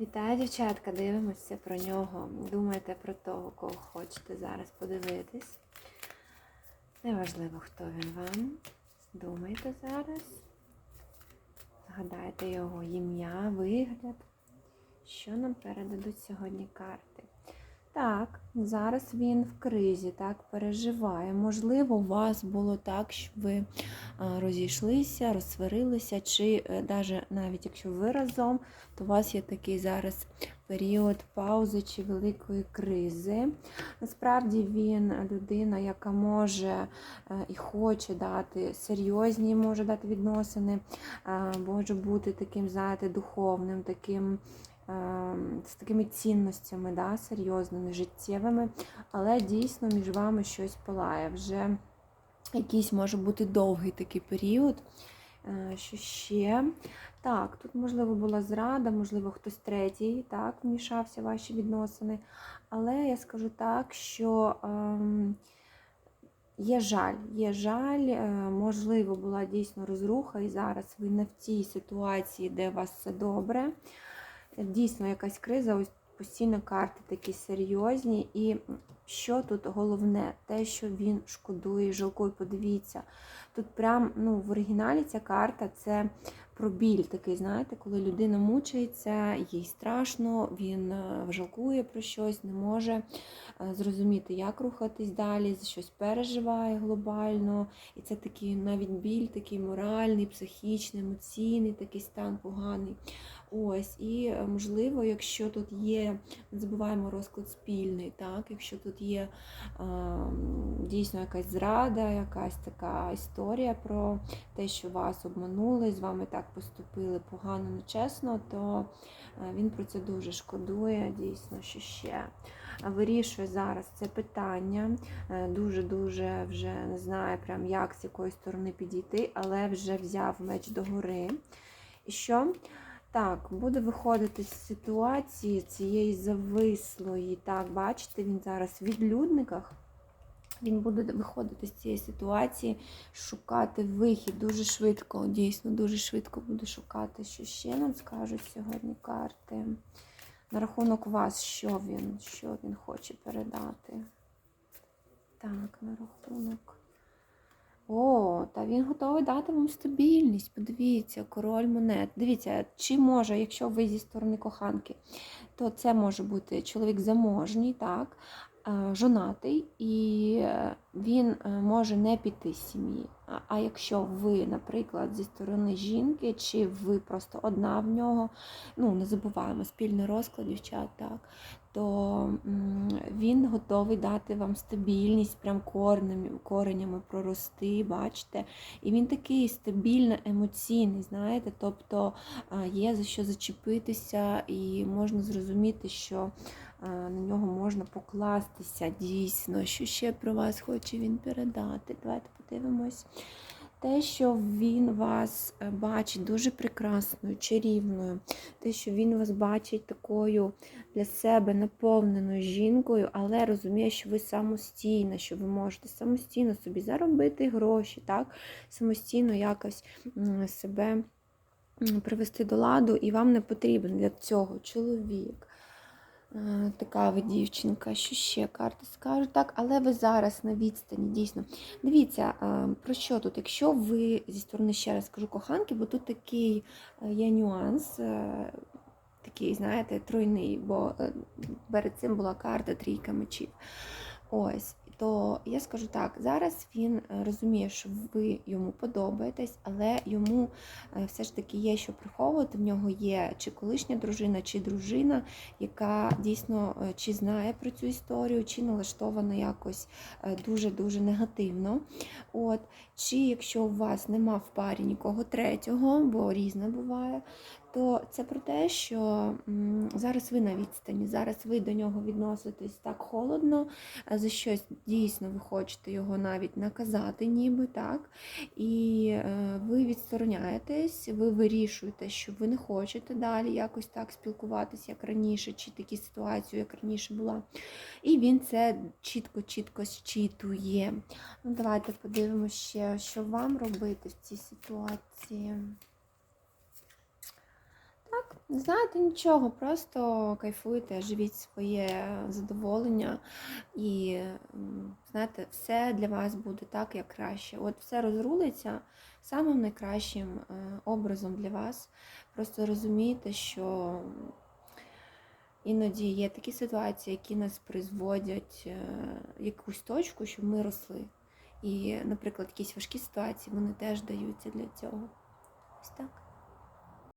Вітаю, дівчатка! Дивимося про нього. Думайте про того, кого хочете зараз подивитись. Неважливо, хто він вам. Думайте зараз. Згадайте його ім'я, вигляд. Що нам передадуть сьогодні карти? Так, зараз він в кризі, так, переживає. Можливо, у вас було так, що ви розійшлися, розсварилися, чи навіть навіть якщо ви разом, то у вас є такий зараз період паузи чи великої кризи. Насправді він людина, яка може е, і хоче дати серйозні, може дати відносини, е, може бути таким, знаєте, духовним, таким. Е, З такими цінностями, да, серйозними, життєвими, але дійсно між вами щось палає. Вже якийсь може бути довгий такий період. Е, Що ще? Так, тут, можливо, була зрада, можливо, хтось третій так, вмішався в ваші відносини. Але я скажу так, що ем, є жаль, є жаль, е, можливо, була дійсно розруха, і зараз ви не в тій ситуації, де у вас все добре. Дійсно, якась криза, ось постійно карти такі серйозні. І що тут головне? Те, що він шкодує, жалкує, подивіться. Тут прям ну, в оригіналі ця карта це про біль такий, знаєте, коли людина мучається, їй страшно, він е, жалкує про щось, не може е, зрозуміти, як рухатись далі, щось переживає глобально. І це такий навіть біль, такий моральний, психічний, емоційний, такий стан поганий. Ось, і е, можливо, якщо тут є, не забуваємо розклад спільний, так, якщо тут є е, дійсно якась зрада, якась така історія про те, що вас обманули, з вами так поступили погано, нечесно, то е, він про це дуже шкодує, дійсно, що ще. Вирішує зараз це питання, е, дуже-дуже вже не знає, прям як з якої сторони підійти, але вже взяв меч догори. І що? Так, буде виходити з ситуації цієї завислої. Так, бачите, він зараз в відлюдниках. Він буде виходити з цієї ситуації, шукати вихід дуже швидко, дійсно, дуже швидко буде шукати, що ще нам скажуть сьогодні карти. На рахунок вас, що він, що він хоче передати. Так, на рахунок. О, та він готовий дати вам стабільність. Подивіться, король монет. Дивіться, чи може, якщо ви зі сторони коханки, то це може бути чоловік заможній, так, жонатий, і е, він е, може не піти з сім'ї. А якщо ви, наприклад, зі сторони жінки, чи ви просто одна в нього, ну не забуваємо спільний розклад, дівчат, так, то він готовий дати вам стабільність, прям коренями прорости, бачите. І він такий стабільно емоційний, знаєте, тобто є за що зачепитися, і можна зрозуміти, що на нього можна покластися дійсно. Що ще про вас хоче він передати? Давайте подивимось. Те, що він вас е, бачить дуже прекрасною, чарівною, те, що він вас бачить такою для себе наповненою жінкою, але розуміє, що ви самостійна, що ви можете самостійно собі заробити гроші, так? самостійно якось себе привести до ладу, і вам не потрібен для цього чоловік. Е, Така ви дівчинка, що ще карти скажуть, так, але ви зараз на відстані, дійсно. Дивіться, е, про що тут? Якщо ви зі сторони, ще раз скажу, коханки, бо тут такий е, є нюанс, такий, знаєте, тройний, бо перед цим була карта трійка мечів. Ось. То я скажу так, зараз він е, розуміє, що ви йому подобаєтесь, але йому е, все ж таки є що приховувати. В нього є чи колишня дружина, чи дружина, яка дійсно е, чи знає про цю історію, чи налаштована якось дуже-дуже негативно. От. Чи якщо у вас нема в парі нікого третього, бо різне буває, то це про те, що зараз ви на відстані, зараз ви до нього відноситесь так холодно, за щось дійсно ви хочете його навіть наказати, ніби так. І е, ви відстороняєтесь, ви вирішуєте, що ви не хочете далі якось так спілкуватися, як раніше, чи такі ситуації, як раніше була. І він це чітко-чітко щитує. Ну, давайте подивимося що вам робити в цій ситуації. Не знаєте нічого, просто кайфуйте, живіть своє задоволення, і знаєте, все для вас буде так, як краще. От все розрулиться самим найкращим е, образом для вас. Просто розумійте, що іноді є такі ситуації, які нас призводять е, якусь точку, щоб ми росли. І, наприклад, якісь важкі ситуації вони теж даються для цього. Ось так.